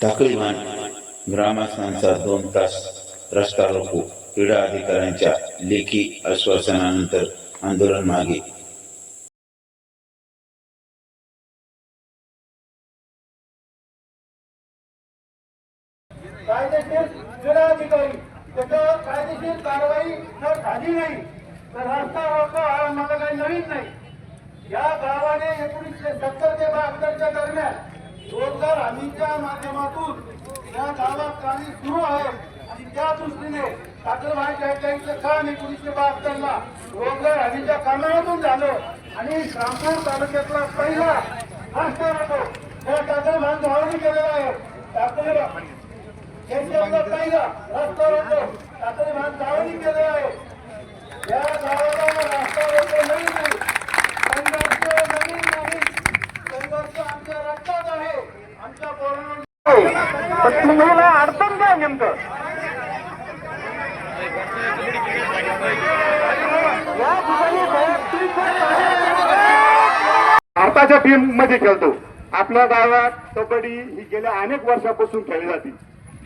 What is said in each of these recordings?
टाकळीमान ग्रामस्थांचा दोन तास रस्ता रोको. क्रीडा अधिकाऱ्यांच्या लेखी आश्वासनानंतर आंदोलन मागे. कायदेशीर क्रीडा अधिकारी त्याच्यावर कायदेशीर कारवाई जर झाली नाही तर रस्ता रोको हा आम्हाला काही नवीन नाही. या गावाने एकोणीसशे सत्तर ते बहात्तरच्या दरम्यान रोजगार हमीच्या माध्यमातून या गावात काही सुरू आहे. आणि त्या दृष्टीने ठाकरभाई टँकचं काम एकोणीसशे बहात्तरला रोजगार हमीच्या कामातून झालं. आणि रामपूर तालुक्यातला पहिला रस्ता होतो त्या ठाकरभाई भावाने केलेला आहे. ठाकरे यांच्यावर पहिला रस्ता होतो ठाकरे भाग गावाने केलेला आहे या गावाला रस्ता रोको नवीन नाही संघर्ष नवीन नाही संघर्ष आमच्या रक्तात आहे आमच्या पोरांना पण तुम्हाला अडचण काय नेमकं? भारताच्या टीममध्ये खेळतो. आपल्या गावात कबड्डी ही गेल्या अनेक वर्षापासून खेळली जाते.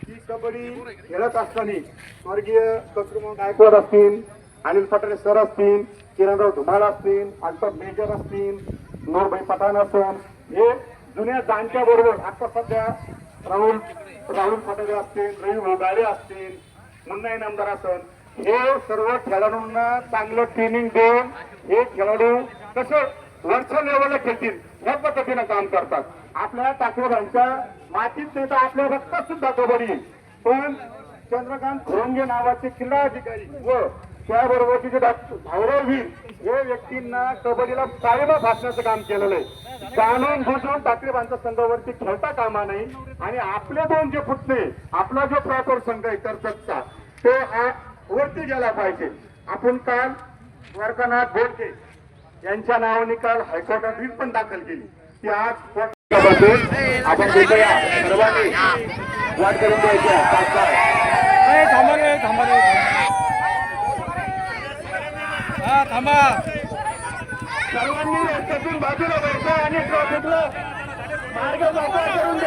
ही कबड्डी खेळत असताना स्वर्गीय कचरुमन गायकवाड असतील अनिल पटरे सर असतील किरणराव धुमाळ असतील अल्ताफ मेजर असतील नूरभाई पठाण असतील हे जुन्या जाणच्या बरोबर आता सध्या राहुल राहुल पटेले असतील रवी भोगाळे असतील मुन्ना इनामदार असन हे सर्व खेळाडूंना चांगलं ट्रेनिंग देऊन हे खेळाडू कसं वरच्या लेवलला खेळतील या पद्धतीनं काम करतात. आपल्या टाकवरांच्या मातीत नाही तर आपल्या रक्तात सुद्धा कबड्डी. पण चंद्रकांत खोरंगे नावाचे क्रीडा अधिकारी व त्याबरोबर तिचे डॉक्टर भाऊराव वीर हे व्यक्तींना कबड्डीला ताळीबा फासण्याचं काम केलेलं आहे. जाणून बुजून टाकरेबांचा संघावरती खेळता कामा नाही आणि आपले दोन जे फुटणे आपला जो प्रॉपर संघ आहे कर्जतचा तो हा वरती गेला पाहिजे. आपण काल द्वारकानाथ बोडके यांच्या नावाने काल हायकोर्टात रीट पण दाखल केली. ती आज आपण सर्वांनी वाट करून द्यायची आहे. तात्काळ. थांबा. सर्वांनी रस्त्यातून बाजूला व्हायचं आणि ट्रॉफिकला मार्ग मोकळा करून